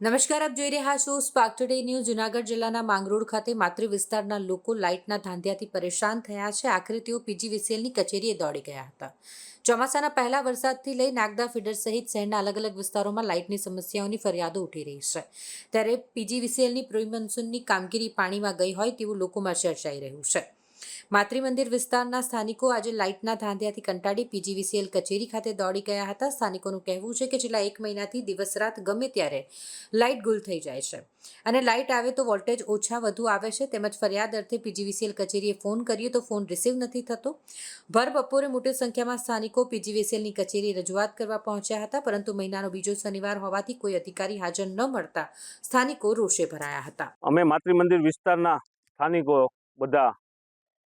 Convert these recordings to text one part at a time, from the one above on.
નમસ્કાર, આપ જોઈ રહ્યા છો સ્પાર્ક ટુડે ન્યૂઝ જુનાગઢ જિલ્લાના માંગરોળ ખાતે માતૃ વિસ્તારના લોકો લાઇટના ધાંધિયાથી પરેશાન થયા છે. આખરે તેઓ પીજીવીસીએલની કચેરીએ દોડી ગયા હતા. ચોમાસાના પહેલા વરસાદથી લઈ નાગદા ફીડર સહિત શહેરના અલગ અલગ વિસ્તારોમાં લાઇટની સમસ્યાઓની ફરિયાદો ઉઠી રહી છે. ત્યારે પીજીવીસીએલની પ્રી મોન્સૂનની કામગીરી પાણીમાં ગઈ હોય તેવું લોકોમાં ચર્ચાઈ રહ્યું છે. માતૃ મંદિર વિસ્તારના સ્થાનિકો આજે લાઇટના ધાંધિયાથી કંટાળી પીજીવીસીએલ કચેરી ખાતે દોડી ગયા હતા. સ્થાનિકોનું કહેવું છે કે છેલ્લા એક મહિનાથી દિવસ રાત ગમે ત્યારે લાઇટ ગુલ થઈ જાય છે. અને લાઇટ આવે તો વોલ્ટેજ ઓછા વધુ આવે છે. તેમજ ફરિયાદ અર્થે પીજીવીસીએલ કચેરીએ ફોન કરીએ તો ફોન રિસીવ નથી થતો. ભર બપોરે મોટી સંખ્યામાં સ્થાનિકો પીજીવીસીએલની કચેરી રજૂઆત કરવા પહોંચ્યા હતા, પરંતુ મહિનાનો બીજો શનિવાર હોવાથી કોઈ અધિકારી હાજર ન મળતા સ્થાનિકો રોષે ભરાયા હતા. અમે માતૃમંદિર વિસ્તારના સ્થાનિકો બધા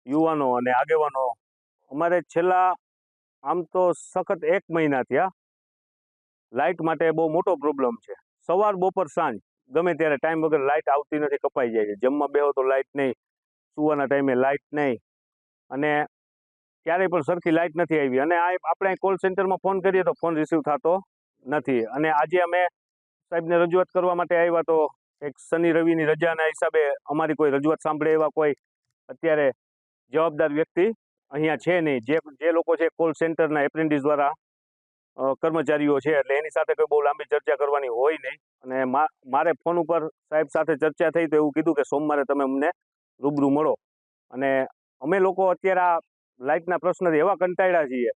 યુવાનો અને આગેવાનો અમારે છેલ્લા આમ તો સખત એક મહિના થયા. લાઇટ માટે બહુ મોટો પ્રોબ્લેમ છે. સવાર, બપોર, સાંજ ગમે ત્યારે ટાઈમ વગર લાઇટ આવતી નથી, કપાઈ જાય છે. જમવા બેહો તો લાઇટ નહીં, સુવાના ટાઈમે લાઇટ નહીં અને ક્યારેય પણ સરખી લાઇટ નથી આવી. અને આ આપણે કોલ સેન્ટરમાં ફોન કરીએ તો ફોન રિસીવ થતો નથી. અને આજે અમે સાહેબને રજૂઆત કરવા માટે આવ્યા તો એક શનિ રવિની રજાના હિસાબે અમારી કોઈ રજૂઆત સાંભળે એવા કોઈ અત્યારે જવાબદાર વ્યક્તિ અહીંયા છે નહીં. જે જે લોકો છે કોલ સેન્ટરના એપ્રેન્ટિસ દ્વારા કર્મચારીઓ છે. એટલે એની સાથે કોઈ બહુ લાંબી ચર્ચા કરવાની હોય નહીં. અને મા- મારે ફોન ઉપર સાહેબ સાથે ચર્ચા થઈ તો એવું કીધું કે સોમવારે તમે અમને રૂબરૂ મળો. અને અમે લોકો અત્યારે આ લાઇટના પ્રશ્નથી એવા કંટાળ્યા છીએ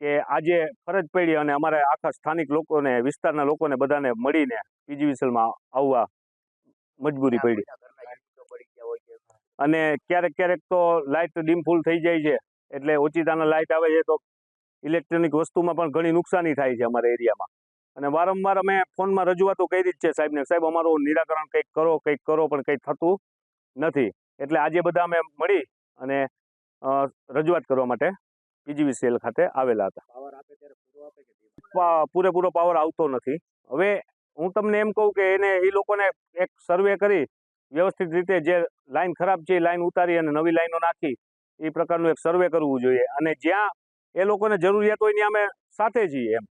કે આજે ફરજ પડી અને અમારે આખા સ્થાનિક લોકોને વિસ્તારના લોકોને બધાને મળીને પીજીવીસીએલમાં આવવા મજબૂરી પડી. અને ક્યારેક ક્યારેક તો લાઇટ ડીમફૂલ થઈ જાય છે એટલે ઓચિતાના લાઇટ આવે છે તો ઇલેક્ટ્રોનિક વસ્તુમાં પણ ઘણી નુકસાની થાય છે અમારા એરિયામાં. અને વારંવાર અમે ફોનમાં રજૂઆતો કરી જ છે સાહેબને સાહેબ અમારું નિરાકરણ કંઈક કરો કંઈક કરો પણ કંઈક થતું નથી. એટલે આજે બધા અમે મળી અને રજૂઆત કરવા માટે પીજીવીસીએલ ખાતે આવેલા હતા. પૂરેપૂરો પાવર આવતો નથી. હવે હું તમને એમ કહું કે એને એ લોકોને એક સર્વે કરી વ્યવસ્થિત રીતે જે લાઈન ખરાબ છે એ લાઈન ઉતારી અને નવી લાઈનો નાખી, એ પ્રકારનું એક સર્વે કરવું જોઈએ. અને જ્યાં એ લોકોને જરૂરિયાત હોય ત્યાં અમે સાથે છીએ એમ.